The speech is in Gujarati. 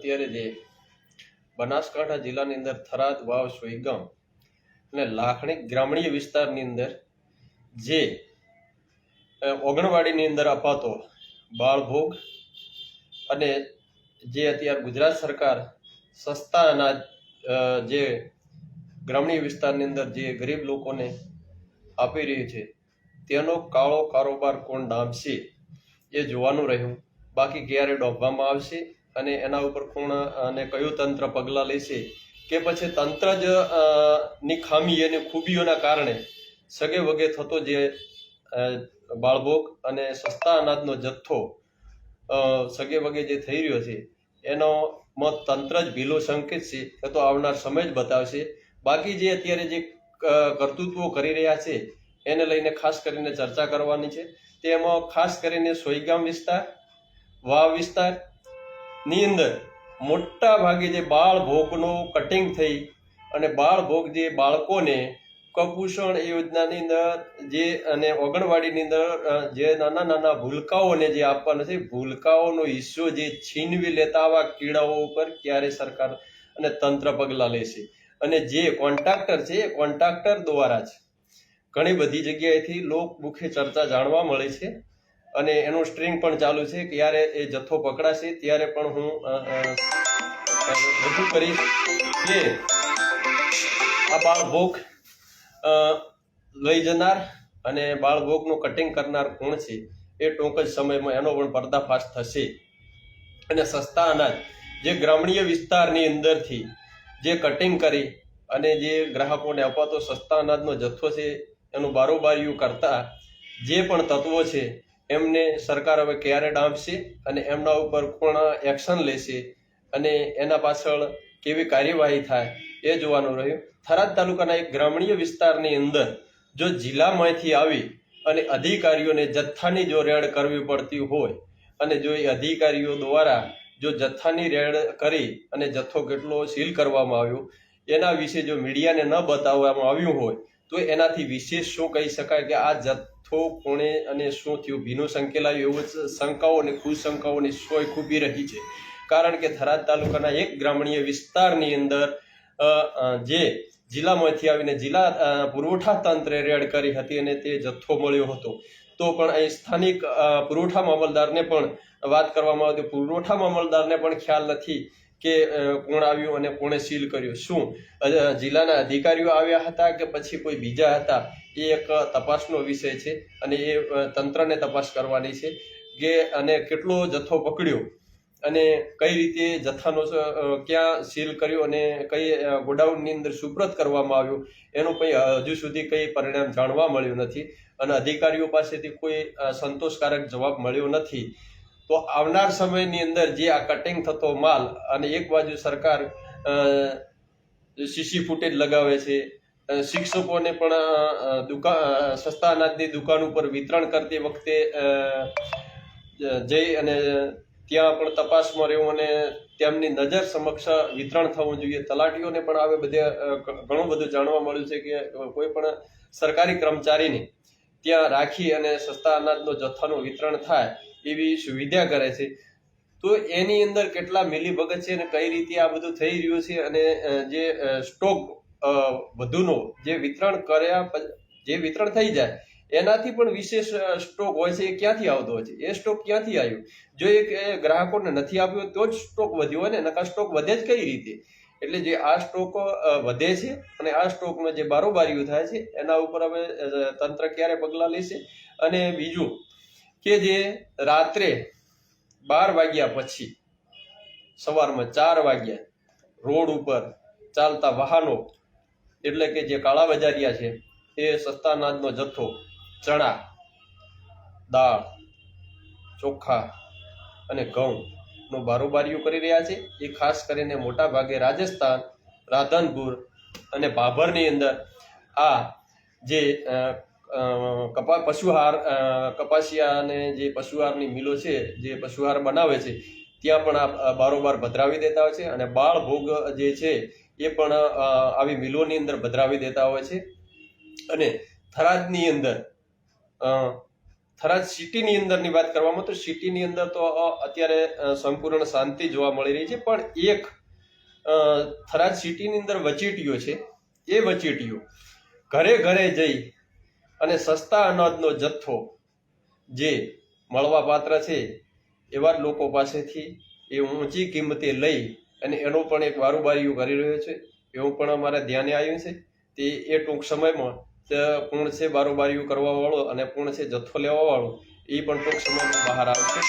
અત્યારે જે બનાસકાંઠા જિલ્લાની અંદર થરાદ, વાવ સોઈગામ અને લાખણી ગ્રામીણ વિસ્તારની અંદર જે ઓગણવાડીની અંદર અપાતો બાળભોગ અને જે અત્યારે ગુજરાત સરકાર સસ્તા અનાજ જે ગ્રામીણ વિસ્તારની અંદર જે ગરીબ લોકોને આપી રહ્યું છે, તેનો કાળો કારોબાર કોણ ડામશે એ જોવાનું રહ્યું. બાકી ક્યારે ડોબવામાં આવશે? અને એના ઉપર કોણ અને કયું તંત્ર પગલાં લેશે કે પછી તંત્ર જ ની ખામી અને ખૂબીઓના કારણે સગે વગે થતો જે બાળભોગ અને સસ્તા અનાજનો જથ્થો સગે વગે જે થઈ રહ્યો છે, એનો મત તંત્ર જ ભીલો સંકેત છે, એ તો આવનાર સમય જ બતાવશે. બાકી જે અત્યારે જે કર્તૃત્વો કરી રહ્યા છે, એને લઈને ખાસ કરીને ચર્ચા કરવાની છે. તેમાં ખાસ કરીને સોઈગામ વિસ્તાર, વાવ વિસ્તાર ની અંદર મોટા ભાગે જે બાળ ભોગનો કટિંગ થઈ અને બાળ ભોગ જે બાળકોને કપોષણ યોજનાની અંદર જે અને ઓગણવાડીની અંદર જે નાના નાના ભૂલકાઓને જે આપવાના છે ભૂલકાઓનો હિસ્સો જે છીનવી લેતા આવા કીડાઓ ઉપર ક્યારે સરકાર અને તંત્ર પગલાં લેશે? અને જે કોન્ટ્રાક્ટર છે, એ કોન્ટ્રાક્ટર દ્વારા જ ઘણી બધી જગ્યાએથી લોકમુખે ચર્ચા જાણવા મળે છે. અને એનું સ્ટ્રિંગ પણ ચાલુ છે ક્યારે એ જથ્થો પકડાશે ત્યારે પણ હું રજૂ કરીશ. કે આ બાળભોગ લઈ જનાર અને બાળભોગનું કટિંગ કરનાર કોણ છે એ ટૂંક જ સમયમાં એનો પણ પર્દાફાશ થશે. અને સસ્તા અનાજ, જે ગ્રામ્ય વિસ્તારની અંદરથી જે કટિંગ કરી અને જે ગ્રાહકોને અપાતો સસ્તા અનાજનો જથ્થો છે એનું બારોબારીયું કરતા જે પણ તત્વો છે એમને સરકાર હવે ક્યારે ડાંપશે અને એમના ઉપર કોણ એક્શન લેશે અને એના પાછળ કેવી કાર્યવાહી થાય એ જોવાનું રહ્યું. થરાદ તાલુકાના એક ગ્રામણીય વિસ્તારની અંદર જો જિલ્લામાંથી આવી અને અધિકારીઓને જથ્થાની જો રેડ કરવી પડતી હોય અને જો એ અધિકારીઓ દ્વારા જો જથ્થાની રેડ કરી અને જથ્થો કેટલો સીલ કરવામાં આવ્યો, એના વિશે જો મીડિયાને ન બતાવવામાં આવ્યું હોય, તો એનાથી વિશેષ શું કહી શકાય કે આ જથ્થો કોણે અને શું થયું? ભીનું સંકેલાયું એવું જ શંકાઓ અને કુશંકાઓની સોય ખૂબી રહી છે. કારણ કે થરાદ તાલુકાના એક ગ્રામણીય વિસ્તારની અંદર જે જિલ્લામાંથી આવીને જિલ્લા પુરવઠા તંત્રે રેડ કરી હતી અને તે જથ્થો મળ્યો હતો. તો પણ અહીં સ્થાનિક પુરવઠા મામલદારને પણ વાત કરવામાં આવતી. પુરવઠા મામલદારને પણ ખ્યાલ નથી. કે કોણ આવ્યું અને કોણે સીલ કર્યું. શું? જિલ્લાના અધિકારીઓ આવ્યા હતા કે પછી કોઈ બીજા હતા? એ એક તપાસનો વિષય છે અને એ તંત્રને તપાસ કરવાની છે કે, અને કેટલો જથ્થો પકડ્યો? અને કઈ રીતે જથ્થાનો ક્યાં સીલ કર્યો અને કઈ ગોડાઉનની અંદર સુપ્રત કરવામાં આવ્યું? એનું કંઈ હજુ સુધી કંઈ પરિણામ જાણવા મળ્યું નથી અને અધિકારીઓ પાસેથી કોઈ સંતોષકારક જવાબ મળ્યો નથી. તો આવનાર સમયની અંદર જે આ કટિંગ થતો માલ અને એક બાજુ સરકાર સીસી ફૂટેજ લગાવે છે શિક્ષકોને પણ દુકાન સસ્તા અનાજની દુકાન ઉપર વિતરણ કરતી વખતે જઈ અને ત્યાં પણ તપાસમાં રહેવું અને તેમની નજર સમક્ષ વિતરણ થવું જોઈએ. તલાટીઓને પણ આવે બધે ઘણું બધું જાણવા મળ્યું છે કે કોઈ પણ સરકારી કર્મચારીને ત્યાં રાખી અને સસ્તા અનાજનો જથ્થાનું વિતરણ થાય. એવી સુવિધા કરે છે. તો એની અંદર કેટલા મિલીભગત છે અને કઈ રીતે આ બધું થઈ રહ્યું છે અને જે સ્ટોક વધુનો જે વિતરણ કર્યા જે વિતરણ થઈ જાય, એનાથી પણ વિશેષ સ્ટોક હોય છે એ ક્યાંથી આવતો હોય છે? એ સ્ટોક ક્યાંથી આવ્યો? જો એ ગ્રાહકોને નથી આપ્યો તો જ સ્ટોક વધ્યો હોય ને નકા સ્ટોક વધે જ કઈ રીતે? એટલે જે આ સ્ટોક વધે છે અને આ સ્ટોકમાં જે બારોબારીઓ થાય છે, એના ઉપર હવે તંત્ર ક્યારે પગલાં લેશે? અને બીજું કે જે રાત્રે બાર વાગ્યા પછી, સવારમાં ચાર વાગ્યા રોડ ઉપર ચાલતા વાહનો, એટલે કે જે કાળા બજારિયા છે, એ સસ્તા અનાજનો જથ્થો, ચણા, દાળ, ચોખા અને ઘઉંનું બારોબારીઓ કરી રહ્યા છે. એ ખાસ કરીને મોટા ભાગે રાજસ્થાન, રાધનપુર અને ભાભરની અંદર આ જે કપા, પશુહાર કપાસિયાને જે પશુહારની મિલો છે, જે પશુહાર બનાવે છે, ત્યાં પણ આ બારોબાર ભદ્રાવી દેતા હોય છે અને બાળ ભોગ જે છે, એ પણ આવી મિલોની અંદર ભદ્રાવી દેતા હોય છે. અને થરાદની અંદર થરાદ સિટીની અંદરની વાત કરવામાં તો સિટીની અંદર તો અત્યારે સંપૂર્ણ શાંતિ જોવા મળી રહી છે, પણ એક થરાદ સિટીની અંદર વચેટીઓ છે, એ વચેટીઓ ઘરે ઘરે જઈ અને સસ્તા અનાજનો જથ્થો જે મળવા પાત્ર છે, એવા લોકો પાસેથી એ ઊંચી કિંમતે લઈ અને એનું પણ એક વારુબારીઓ કરી રહ્યો છે. એવું પણ અમારા ધ્યાને આવ્યું છે. તે એ ટૂંક સમયમાં તે પૂર્ણ છે બારોબારીઓ કરવાવાળો અને પૂર્ણ છે જથ્થો લેવાવાળો. એ પણ ટૂંક સમયમાં બહાર આવશે.